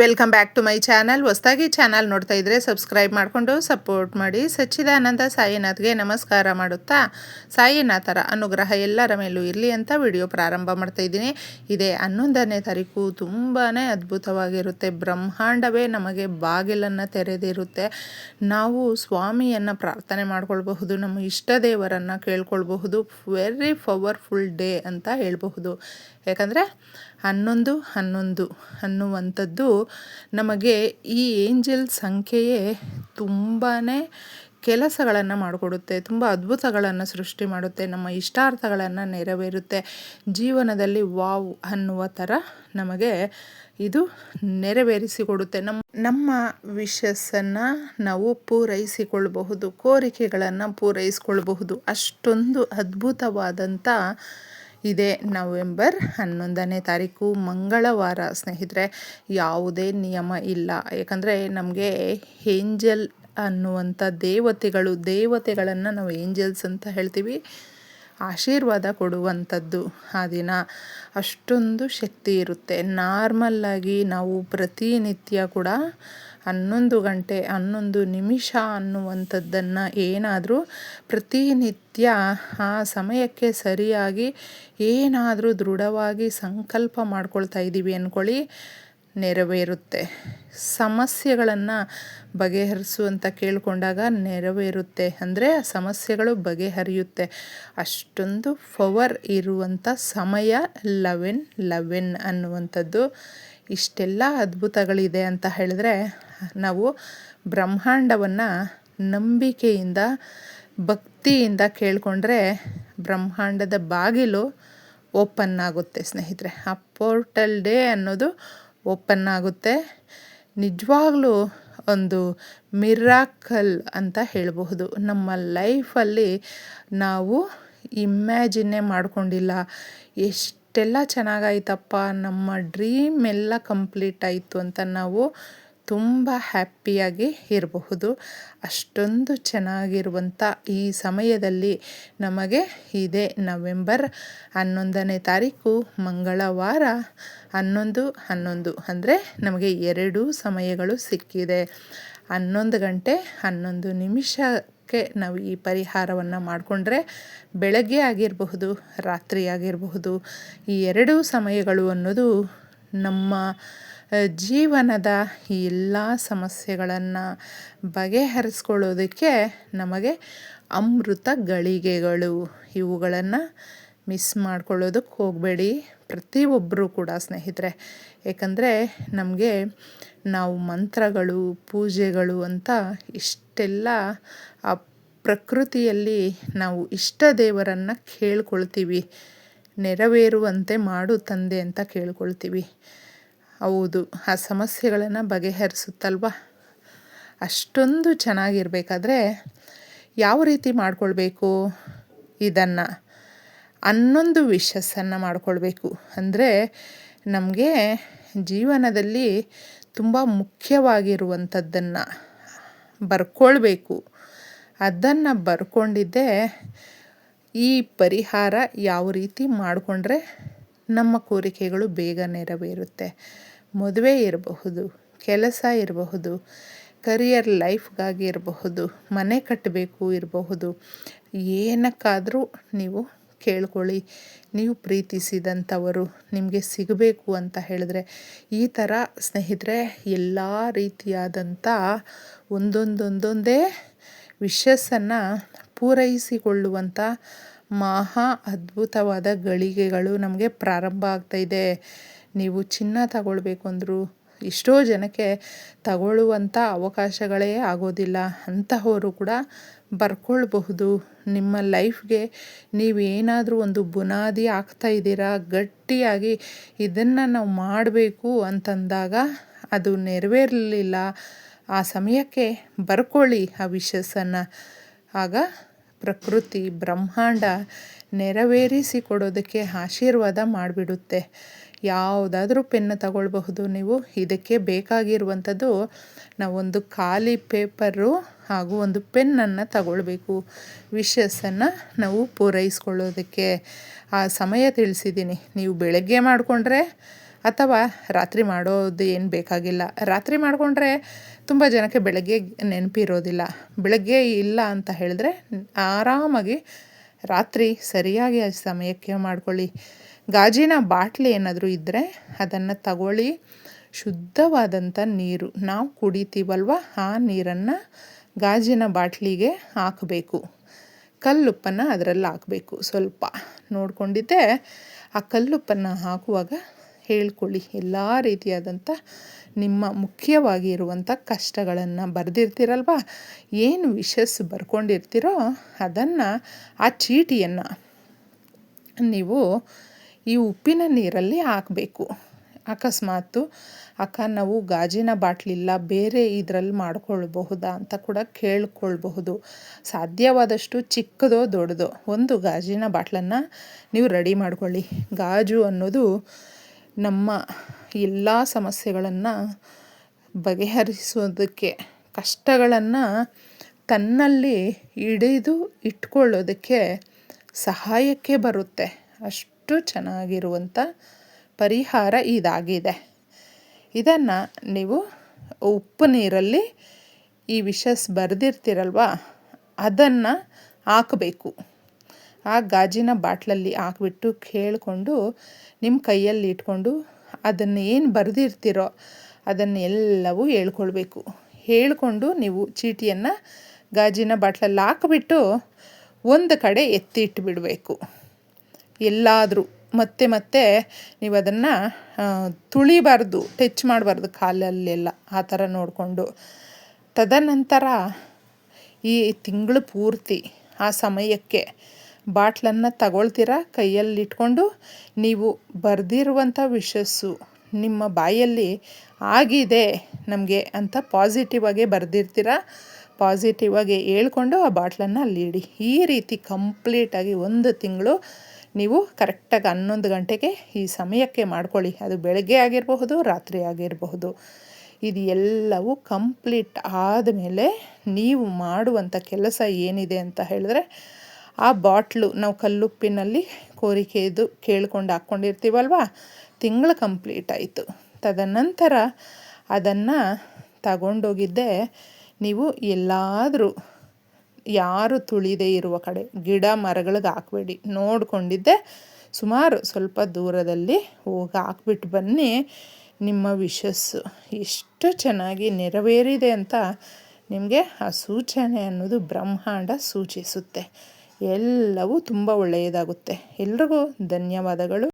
Welcome back to my channel ಹೊಸದಾಗಿ channel ನೋಡ್ತಾ ಇದ್ದರೆ ಸಬ್ಸ್ಕ್ರೈಬ್ ಮಾಡಿಕೊಂಡು ಸಪೋರ್ಟ್ ಮಾಡಿ. ಸಚ್ಚಿದಾನಂದ ಸಾಯಿನಾಥ್ಗೆ ನಮಸ್ಕಾರ ಮಾಡುತ್ತಾ? ಸಾಯಿನಾಥರ ಅನುಗ್ರಹ ಎಲ್ಲರ ಮೇಲೂ ಇರಲಿ ಅಂತ ವಿಡಿಯೋ ಪ್ರಾರಂಭ ಮಾಡ್ತಾ ಇದ್ದೀನಿ. ಇದೇ ಹನ್ನೊಂದನೇ ತಾರೀಕು ತುಂಬಾ ಅದ್ಭುತವಾಗಿರುತ್ತೆ. ಬ್ರಹ್ಮಾಂಡವೇ ನಮಗೆ ಬಾಗಿಲನ್ನು ತೆರೆದಿರುತ್ತೆ. ನಾವು ಸ್ವಾಮಿಯನ್ನು ಪ್ರಾರ್ಥನೆ ಮಾಡ್ಕೊಳ್ಬಹುದು, ನಮ್ಮ ಇಷ್ಟ ದೇವರನ್ನು ಕೇಳ್ಕೊಳ್ಬಹುದು. ವೆರಿ ಪವರ್ಫುಲ್ ಡೇ ಅಂತ ಹೇಳಬಹುದು. ಯಾಕಂದರೆ ಹನ್ನೊಂದು ಹನ್ನೊಂದು ಅನ್ನುವಂಥದ್ದು ನಮಗೆ ಈ ಏಂಜಲ್ ಸಂಖ್ಯೆಯೇ ತುಂಬಾ ಕೆಲಸಗಳನ್ನು ಮಾಡಿಕೊಡುತ್ತೆ, ತುಂಬ ಅದ್ಭುತಗಳನ್ನು ಸೃಷ್ಟಿ ಮಾಡುತ್ತೆ, ನಮ್ಮ ಇಷ್ಟಾರ್ಥಗಳನ್ನು ನೆರವೇರುತ್ತೆ. ಜೀವನದಲ್ಲಿ ವಾವ್ ಅನ್ನುವ ಥರ ನಮಗೆ ಇದು ನೆರವೇರಿಸಿಕೊಡುತ್ತೆ. ನಮ್ಮ ನಮ್ಮ ವಿಶಸ್ಸನ್ನು ನಾವು ಪೂರೈಸಿಕೊಳ್ಳಬಹುದು ಕೋರಿಕೆಗಳನ್ನು ಪೂರೈಸಿಕೊಳ್ಳಬಹುದು ಅಷ್ಟೊಂದು ಅದ್ಭುತವಾದಂಥ ಇದೆ ನವೆಂಬರ್ ಹನ್ನೊಂದನೇ ತಾರೀಕು, ಮಂಗಳವಾರ. ಸ್ನೇಹಿತರೆ, ಯಾವುದೇ ನಿಯಮ ಇಲ್ಲ. ಯಾಕಂದರೆ ನಮಗೆ ಏಂಜಲ್ ಅನ್ನುವಂಥ ದೇವತೆಗಳು, ದೇವತೆಗಳನ್ನು ನಾವು ಏಂಜಲ್ಸ್ ಅಂತ ಹೇಳ್ತೀವಿ. ಆಶೀರ್ವಾದ ಕೊಡುವಂಥದ್ದು ಆ ದಿನ. ಅಷ್ಟೊಂದು ಶಕ್ತಿ ಇರುತ್ತೆ. ನಾರ್ಮಲ್ಲಾಗಿ ನಾವು ಪ್ರತಿನಿತ್ಯ ಕೂಡ ಹನ್ನೊಂದು ಗಂಟೆ, ಹನ್ನೊಂದು ನಿಮಿಷ ಅನ್ನುವಂಥದ್ದನ್ನು ಏನಾದರೂ ಪ್ರತಿನಿತ್ಯ ಆ ಸಮಯಕ್ಕೆ ಸರಿಯಾಗಿ ಏನಾದರೂ ದೃಢವಾಗಿ ಸಂಕಲ್ಪ ಮಾಡ್ಕೊಳ್ತಾ ಇದ್ದೀವಿ ಅಂದ್ಕೊಳ್ಳಿ ನೆರವೇರುತ್ತೆ. ಸಮಸ್ಯೆಗಳನ್ನು ಬಗೆಹರಿಸು ಅಂತ ಕೇಳಿಕೊಂಡಾಗ ನೆರವೇರುತ್ತೆ. ಅಂದರೆ ಸಮಸ್ಯೆಗಳು ಬಗೆಹರಿಯುತ್ತೆ. ಅಷ್ಟೊಂದು ಪವರ್ ಇರುವಂಥ ಸಮಯ ಲವೆನ್ ಲವೆನ್ ಅನ್ನುವಂಥದ್ದು ಇಷ್ಟೆಲ್ಲ ಅದ್ಭುತಗಳಿದೆ ಅಂತ ಹೇಳಿದ್ರೆ ನಾವು ಬ್ರಹ್ಮಾಂಡವನ್ನು ನಂಬಿಕೆಯಿಂದ, ಭಕ್ತಿಯಿಂದ ಕೇಳಿಕೊಂಡ್ರೆ ಬ್ರಹ್ಮಾಂಡದ ಬಾಗಿಲು ಓಪನ್ ಆಗುತ್ತೆ ಸ್ನೇಹಿತರೆ. ಆ ಪೋರ್ಟಲ್ ಡೇ ಅನ್ನೋದು ಓಪನ್ ಆಗುತ್ತೆ. ನಿಜವಾಗ್ಲೂ ಒಂದು ಮಿರಾಕಲ್ ಅಂತ ಹೇಳಬಹುದು. ನಮ್ಮ ಲೈಫಲ್ಲಿ ನಾವು ಇಮ್ಯಾಜಿನ್ನೇ ಮಾಡಿಕೊಂಡಿಲ್ಲ. ಎಷ್ಟೆಲ್ಲ ಚೆನ್ನಾಗಾಯ್ತಪ್ಪ, ನಮ್ಮ ಡ್ರೀಮ್ ಎಲ್ಲ ಕಂಪ್ಲೀಟ್ ಆಯಿತು ಅಂತ ನಾವು ತುಂಬ ಹ್ಯಾಪಿಯಾಗಿ ಇರಬಹುದು. ಅಷ್ಟೊಂದು ಚೆನ್ನಾಗಿರುವಂಥ ಈ ಸಮಯದಲ್ಲಿ ನಮಗೆ ಇದೆ ನವೆಂಬರ್ ಹನ್ನೊಂದನೇ ತಾರೀಕು, ಮಂಗಳವಾರ ಹನ್ನೊಂದು ಹನ್ನೊಂದು. ಅಂದರೆ ನಮಗೆ ಎರಡು ಸಮಯಗಳು ಸಿಕ್ಕಿದೆ. ಹನ್ನೊಂದು ಗಂಟೆ ಹನ್ನೊಂದು ನಿಮಿಷಕ್ಕೆ ನಾವು ಈ ಪರಿಹಾರವನ್ನು ಮಾಡಿಕೊಂಡ್ರೆ ಬೆಳಗ್ಗೆ ಆಗಿರಬಹುದು, ರಾತ್ರಿ ಆಗಿರಬಹುದು, ಈ ಎರಡೂ ಸಮಯಗಳು ಅನ್ನೋದು ನಮ್ಮ ಜೀವನದ ಎಲ್ಲ ಸಮಸ್ಯೆಗಳನ್ನು ಬಗೆಹರಿಸ್ಕೊಳ್ಳೋದಕ್ಕೆ ನಮಗೆ ಅಮೃತ ಗಳಿಗೆಗಳು. ಇವುಗಳನ್ನು ಮಿಸ್ ಮಾಡ್ಕೊಳ್ಳೋದಕ್ಕೆ ಹೋಗಬೇಡಿ. ಪ್ರತಿಯೊಬ್ಬರೂ ಕೂಡ ಸ್ನೇಹಿತರೆ. ಏಕೆಂದರೆ ನಮಗೆ ನಾವು ಮಂತ್ರಗಳು, ಪೂಜೆಗಳು ಅಂತ ಇಷ್ಟೆಲ್ಲ ಆ ಪ್ರಕೃತಿಯಲ್ಲಿ ನಾವು ಇಷ್ಟ ದೇವರನ್ನು ಕೇಳ್ಕೊಳ್ತೀವಿ. ನೆರವೇರುವಂತೆ ಮಾಡು ತಂದೆ ಅಂತ ಕೇಳ್ಕೊಳ್ತೀವಿ. ಹೌದು, ಆ ಸಮಸ್ಯೆಗಳನ್ನು ಬಗೆಹರಿಸುತ್ತಲ್ವ? ಅಷ್ಟೊಂದು ಚೆನ್ನಾಗಿರಬೇಕಾದ್ರೆ ಯಾವ ರೀತಿ ಮಾಡಿಕೊಳ್ಬೇಕು ಇದನ್ನು? ಹನ್ನೊಂದು ವಿಶಸ್ಸನ್ನು ಮಾಡಿಕೊಳ್ಬೇಕು. ಅಂದರೆ ನಮಗೆ ಜೀವನದಲ್ಲಿ ತುಂಬ ಮುಖ್ಯವಾಗಿರುವಂಥದ್ದನ್ನು ಬರ್ಕೊಳ್ಬೇಕು. ಅದನ್ನು ಬರ್ಕೊಂಡಿದ್ದೇ ಈ ಪರಿಹಾರ ಯಾವ ರೀತಿ ಮಾಡಿಕೊಂಡ್ರೆ ನಮ್ಮ ಕೋರಿಕೆಗಳು ಬೇಗ ನೆರವೇರುತ್ತೆ. ಮದುವೆ ಇರಬಹುದು, ಕೆಲಸ ಇರಬಹುದು ಕರಿಯರ್ ಲೈಫ್ಗಾಗಿ ಇರಬಹುದು, ಮನೆ ಕಟ್ಟಬೇಕು ಇರಬಹುದು, ಏನಕ್ಕಾದರೂ ನೀವು ಕೇಳ್ಕೊಳ್ಳಿ. ನೀವು ಪ್ರೀತಿಸಿದಂಥವರು ನಿಮಗೆ ಸಿಗಬೇಕು ಅಂತ ಹೇಳಿದ್ರೆ ಈ ಥರ ಸ್ನೇಹಿತರೆ, ಎಲ್ಲ ರೀತಿಯಾದಂಥ ಒಂದೊಂದೊಂದೊಂದೇ ವಿಶಸ್ಸನ್ನು ಪೂರೈಸಿಕೊಳ್ಳುವಂಥ ಮಹಾ ಅದ್ಭುತವಾದ ಗಳಿಗೆಗಳು ನಮಗೆ ಪ್ರಾರಂಭ ಆಗ್ತಾಯಿದೆ ನೀವು ಚಿನ್ನ ತಗೊಳ್ಬೇಕು ಅಂದರು ಎಷ್ಟೋ ಜನಕ್ಕೆ ತಗೊಳ್ಳುವಂಥ ಅವಕಾಶಗಳೇ ಆಗೋದಿಲ್ಲ. ಅಂತಹವರು ಕೂಡ ಬರ್ಕೊಳ್ಬಹುದು. ನಿಮ್ಮ ಲೈಫ್ಗೆ ನೀವೇನಾದರೂ ಒಂದು ಬುನಾದಿ ಆಗ್ತಾ ಇದ್ದೀರಾ, ಗಟ್ಟಿಯಾಗಿ ಇದನ್ನು ನಾವು ಮಾಡಬೇಕು ಅಂತಂದಾಗ ಅದು ನೆರವೇರಲಿಲ್ಲ. ಆ ಸಮಯಕ್ಕೆ ಬರ್ಕೊಳ್ಳಿ ಆ ವಿಷಸ್ಸನ್ನು ಆಗ ಪ್ರಕೃತಿ ಬ್ರಹ್ಮಾಂಡ ನೆರವೇರಿಸಿ ಕೊಡೋದಕ್ಕೆ ಆಶೀರ್ವಾದ ಮಾಡಿಬಿಡುತ್ತೆ. ಯಾವುದಾದ್ರೂ ಪೆನ್ ತಗೊಳ್ಬಹುದು. ನೀವು ಇದಕ್ಕೆ ಬೇಕಾಗಿರುವಂಥದ್ದು ನಾವೊಂದು ಖಾಲಿ ಪೇಪರು ಹಾಗೂ ಒಂದು ಪೆನ್ನನ್ನು ತಗೊಳ್ಬೇಕು. ವಿಷಸ್ಸನ್ನು ನಾವು ಪೂರೈಸ್ಕೊಳ್ಳೋದಕ್ಕೆ. ಆ ಸಮಯ ತಿಳಿಸಿದ್ದೀನಿ. ನೀವು ಬೆಳಗ್ಗೆ ಮಾಡಿಕೊಂಡ್ರೆ ಅಥವಾ ರಾತ್ರಿ ಮಾಡೋದು ಏನು ಬೇಕಾಗಿಲ್ಲ. ರಾತ್ರಿ ಮಾಡಿಕೊಂಡ್ರೆ ತುಂಬ ಜನಕ್ಕೆ ಬೆಳಗ್ಗೆ ನೆನಪಿರೋದಿಲ್ಲ. ಬೆಳಗ್ಗೆ ಇಲ್ಲ ಅಂತ ಹೇಳಿದ್ರೆ ಆರಾಮಾಗಿ ರಾತ್ರಿ ಸರಿಯಾಗಿ ಆ ಸಮಯಕ್ಕೆ ಮಾಡ್ಕೊಳ್ಳಿ. ಗಾಜಿನ ಬಾಟ್ಲಿ ಏನಾದರೂ ಇದ್ದರೆ ಅದನ್ನು ತಗೊಳ್ಳಿ. ಶುದ್ಧವಾದಂಥ ನೀರು. ನಾವು ಕುಡಿತೀವಲ್ವ? ಆ ನೀರನ್ನು ಗಾಜಿನ ಬಾಟ್ಲಿಗೆ ಹಾಕಬೇಕು. ಕಲ್ಲುಪ್ಪನ್ನು ಅದರಲ್ಲಿ ಹಾಕಬೇಕು ಸ್ವಲ್ಪ. ನೋಡ್ಕೊಂಡಿದ್ದೆ? ಆ ಕಲ್ಲುಪ್ಪನ್ನು ಹಾಕುವಾಗ ಹೇಳ್ಕೊಳ್ಳಿ. ಎಲ್ಲ ರೀತಿಯಾದಂಥ ನಿಮ್ಮ ಮುಖ್ಯವಾಗಿ ಇರುವಂಥ ಕಷ್ಟಗಳನ್ನು ಬರೆದಿರ್ತೀರಲ್ವ? ಏನು ವಿಷಸ್ ಬರ್ಕೊಂಡಿರ್ತೀರೋ ಅದನ್ನು ಆ ಚೀಟಿಯನ್ನು ನೀವು ಈ ಉಪ್ಪಿನ ನೀರಲ್ಲಿ ಹಾಕಬೇಕು. ಅಕಸ್ಮಾತು ಅಕ್ಕ ನಾವು ಗಾಜಿನ ಬಾಟ್ಲಿಲ್ಲ, ಬೇರೆ ಇದರಲ್ಲಿ ಮಾಡ್ಕೊಳ್ಬಹುದಾ ಅಂತ ಕೂಡ ಕೇಳ್ಕೊಳ್ಬಹುದು. ಸಾಧ್ಯವಾದಷ್ಟು ಚಿಕ್ಕದೋ ದೊಡ್ಡದೋ ಒಂದು ಗಾಜಿನ ಬಾಟ್ಲನ್ನು ನೀವು ರೆಡಿ ಮಾಡ್ಕೊಳ್ಳಿ. ಗಾಜು ಅನ್ನೋದು ನಮ್ಮ ಎಲ್ಲ ಸಮಸ್ಯೆಗಳನ್ನು ಬಗೆಹರಿಸೋದಕ್ಕೆ ಕಷ್ಟಗಳನ್ನು ತನ್ನಲ್ಲಿ ಹಿಡಿದು ಇಟ್ಕೊಳ್ಳೋದಕ್ಕೆ ಸಹಾಯಕ್ಕೆ ಬರುತ್ತೆ. ಅಷ್ಟು ಚೆನ್ನಾಗಿರುವಂಥ ಪರಿಹಾರ ಇದಾಗಿದೆ. ಇದನ್ನು ನೀವು ಉಪ್ಪು ನೀರಲ್ಲಿ ಈ ವಿಷಸ್ ಬರೆದಿರ್ತೀರಲ್ವ, ಅದನ್ನು ಹಾಕಬೇಕು. ಆ ಗಾಜಿನ ಬಾಟ್ಲಲ್ಲಿ ಹಾಕ್ಬಿಟ್ಟು ಕೇಳಿಕೊಂಡು ನಿಮ್ಮ ಕೈಯಲ್ಲಿ ಇಟ್ಕೊಂಡು ಅದನ್ನು ಏನು ಬರೆದಿರ್ತೀರೋ ಅದನ್ನೆಲ್ಲವೂ ಹೇಳ್ಕೊಳ್ಬೇಕು. ಹೇಳಿಕೊಂಡು ನೀವು ಚೀಟಿಯನ್ನು ಗಾಜಿನ ಬಾಟ್ಲಲ್ಲಿ ಹಾಕಿಬಿಟ್ಟು ಒಂದು ಕಡೆ ಎತ್ತಿ ಇಟ್ಬಿಡಬೇಕು ಎಲ್ಲಾದರೂ ಮತ್ತೆ ಮತ್ತೆ ನೀವು ಅದನ್ನು ತುಳಿಬಾರ್ದು, ಟಚ್ ಮಾಡಬಾರ್ದು ಕಾಲಲ್ಲೆಲ್ಲ ಆ ಥರ ನೋಡಿಕೊಂಡು. ತದನಂತರ ಈ ತಿಂಗಳು ಪೂರ್ತಿ ಆ ಸಮಯಕ್ಕೆ ಬಾಟ್ಲನ್ನು ಕೈಯಲ್ಲಿ ಕೈಯಲ್ಲಿಟ್ಕೊಂಡು ನೀವು ಬರೆದಿರುವಂಥ ವಿಷಸ್ಸು ನಿಮ್ಮ ಬಾಯಲ್ಲಿ ಆಗಿದೆ ನಮಗೆ ಅಂತ ಪಾಸಿಟಿವ್ ಆಗಿ ಬರೆದಿರ್ತೀರ? ಪಾಸಿಟಿವ್ ಆಗಿ ಹೇಳ್ಕೊಂಡು ಆ ಬಾಟ್ಲನ್ನು ಅಲ್ಲಿ ಇಡಿ ಈ ರೀತಿ ಕಂಪ್ಲೀಟಾಗಿ ಒಂದು ತಿಂಗಳು ನೀವು ಕರೆಕ್ಟಾಗಿ ಹನ್ನೊಂದು ಗಂಟೆಗೆ ಈ ಸಮಯಕ್ಕೆ ಮಾಡ್ಕೊಳ್ಳಿ. ಅದು ಬೆಳಗ್ಗೆ ಆಗಿರಬಹುದು, ರಾತ್ರಿ ಆಗಿರಬಹುದು. ಇದು ಎಲ್ಲವೂ ಕಂಪ್ಲೀಟ್ ಆದಮೇಲೆ ನೀವು ಮಾಡುವಂಥ ಕೆಲಸ ಏನಿದೆ ಅಂತ ಹೇಳಿದ್ರೆ ಆ ಬಾಟ್ಲು ನಾವು ಕಲ್ಲುಪ್ಪಿನಲ್ಲಿ ಕೋರಿಕೆಯದು ಕೇಳ್ಕೊಂಡು ಹಾಕ್ಕೊಂಡಿರ್ತೀವಲ್ವ? ತಿಂಗಳು ಕಂಪ್ಲೀಟ್ ಆಯಿತು. ತದನಂತರ ಅದನ್ನು ತಗೊಂಡೋಗಿದ್ದೆ. ನೀವು ಎಲ್ಲಾದರೂ ಯಾರು ತುಳಿದೇ ಇರುವ ಕಡೆ ಗಿಡ ಮರಗಳಿಗೆ ಹಾಕಬೇಡಿ. ನೋಡಿಕೊಂಡಿದ್ದೆ. ಸುಮಾರು ಸ್ವಲ್ಪ ದೂರದಲ್ಲಿ ಹೋಗಿ ಹಾಕ್ಬಿಟ್ಟು ಬನ್ನಿ. ನಿಮ್ಮ ವಿಶಸ್ಸು ಎಷ್ಟು ಚೆನ್ನಾಗಿ ನೆರವೇರಿದೆ ಅಂತ ನಿಮಗೆ ಆ ಸೂಚನೆ ಅನ್ನೋದು ಬ್ರಹ್ಮಾಂಡ ಸೂಚಿಸುತ್ತೆ. ಎಲ್ಲವೂ ತುಂಬ ಒಳ್ಳೆಯದಾಗುತ್ತೆ. ಎಲ್ರಿಗೂ ಧನ್ಯವಾದಗಳು.